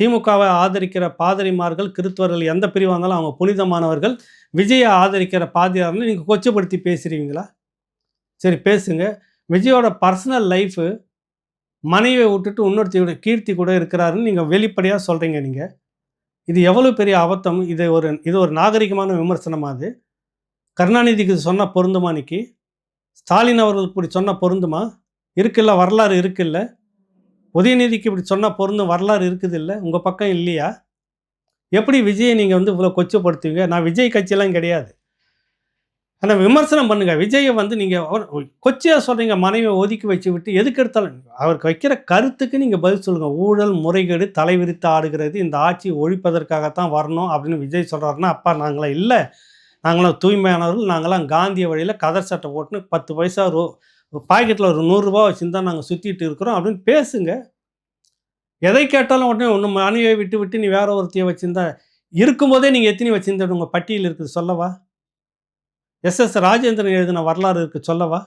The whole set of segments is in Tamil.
திமுகவை ஆதரிக்கிற பாதிரிமார்கள் கிறித்தவர்கள் எந்த பிரிவாக இருந்தாலும் அவங்க புனிதமானவர்கள். விஜயை ஆதரிக்கிற பாதிரியார்னு நீங்கள் கொச்சப்படுத்தி பேசுகிறீங்களா சரி பேசுங்க. விஜயோட பர்சனல் லைஃபு மனைவியை விட்டுட்டு இன்னொருத்தையோட கீர்த்தி கூட இருக்கிறாருன்னு நீங்கள் வெளிப்படையாக சொல்கிறீங்க நீங்கள் இது எவ்வளோ பெரிய அபத்தம்? இது ஒரு இது ஒரு நாகரிகமான விமர்சனமா அது? கருணாநிதிக்கு சொன்ன பொருந்துமா இன்னைக்கு? ஸ்டாலின் அவர்களுக்கு இப்படி சொன்ன பொருந்துமா? இருக்குல்ல வரலாறு இருக்குல்ல? உதயநிதிக்கு இப்படி சொன்ன பொருந்தும் வரலாறு இருக்குது இல்லை உங்கள் பக்கம் இல்லையா? எப்படி விஜயை நீங்கள் வந்து இவ்வளோ கொச்சப்படுத்துவீங்க? நான் விஜய் கட்சியெல்லாம் கிடையாது. ஆனால் விமர்சனம் பண்ணுங்கள் விஜயை வந்து நீங்கள் கொச்சையாக சொல்கிறீங்க மனைவியை ஒதுக்கி வச்சு விட்டு எதுக்கு எடுத்தாலும் அவருக்கு வைக்கிற கருத்துக்கு நீங்கள் பதில் சொல்லுங்கள் ஊழல் முறைகேடு தலைவிரித்து ஆடுகிறது இந்த ஆட்சி ஒழிப்பதற்காகத்தான் வரணும் அப்படின்னு விஜய் சொல்கிறாருன்னா அப்பா நாங்களாம் இல்லை. நாங்களாம் தூய்மையானவர்கள் நாங்களாம் காந்திய வழியில் கதர் சட்டை போட்டுன்னு பத்து பைசா ரூ பாக்கெட்டில் ஒரு நூறுரூவா வச்சுருந்தா நாங்கள் சுற்றிட்டு இருக்கிறோம் அப்படின்னு பேசுங்க. எதை கேட்டாலும் உடனே ஒன்று மனைவியை விட்டு விட்டு நீ வேற ஒருத்தையை வச்சுருந்தா இருக்கும்போதே நீங்கள் எத்தனை வச்சுருந்த உங்கள் பட்டியல் இருக்குது சொல்லவா? எஸ் எஸ் ராஜேந்திரன் எழுதின வரலாறு இருக்குது சொல்லவா?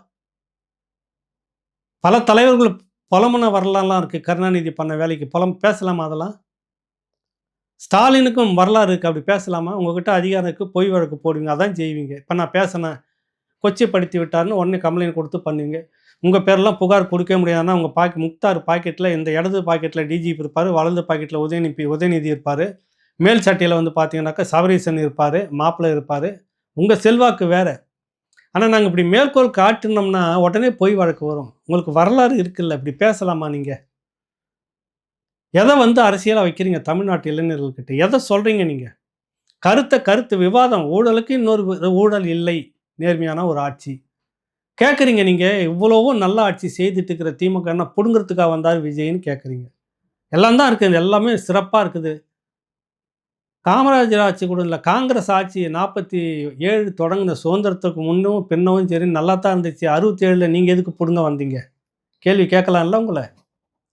பல தலைவர்கள் புலமுன வரலாறுலாம் இருக்குது கருணாநிதி பண்ண வேலைக்கு புலம் பேசலாமா அதெல்லாம்? ஸ்டாலினுக்கும் வரலாறு இருக்குது அப்படி பேசலாமா? உங்ககிட்ட அதிகாரம் இருக்குது பொய் வழக்கு போடுவீங்க அதான் செய்வீங்க. இப்போ நான் பேசினேன். கொச்சைப்படுத்தி விட்டாருன்னு உடனே கம்ப்ளைண்ட் கொடுத்து பண்ணுவீங்க உங்கள் பேரெல்லாம் புகார் கொடுக்க முடியாதுன்னா உங்கள் பாக்கெட் முக்தார் பாக்கெட்டில் இந்த இடது பாக்கெட்டில் டிஜிபி இருப்பார் வலது பாக்கெட்டில் உதயநிதி உதயநிதி இருப்பார். மேல் சட்டையில் வந்து பார்த்தீங்கன்னாக்கா சவரீசன் இருப்பார் மாப்பிள்ளை இருப்பார். உங்கள் செல்வாக்கு வேறு. ஆனால் நாங்கள் இப்படி மேற்கோள் காட்டினோம்னா உடனே பொய் வழக்கு வரும். உங்களுக்கு வரலாறு இருக்குல்ல இப்படி பேசலாமா நீங்கள் எதை வந்து அரசியலாக வைக்கிறீங்க தமிழ்நாட்டு இளைஞர்கள்கிட்ட? எதை சொல்கிறீங்க நீங்கள் கருத்தை கருத்து விவாதம் ஊழலுக்கு இன்னொரு ஊழல் இல்லை. நேர்மையான ஒரு ஆட்சி. கேட்குறீங்க நீங்கள் இவ்வளோவும் நல்ல ஆட்சி செய்துட்டு இருக்கிற திமுக என்ன பிடுங்கிறதுக்காக வந்தார் விஜய்னு கேட்குறீங்க எல்லாம் தான் இருக்குது எல்லாமே சிறப்பாக இருக்குது. காமராஜர் ஆட்சி கூட இல்லை காங்கிரஸ் ஆட்சி நாற்பத்தி ஏழு தொடங்கின சுதந்திரத்துக்கு முன்னும் பின்னவும் சரி நல்லா தான் இருந்துச்சு. அறுபத்தேழில் நீங்கள் எதுக்கு பிடுங்க வந்தீங்க? கேள்வி கேட்கலாம்ல உங்களை?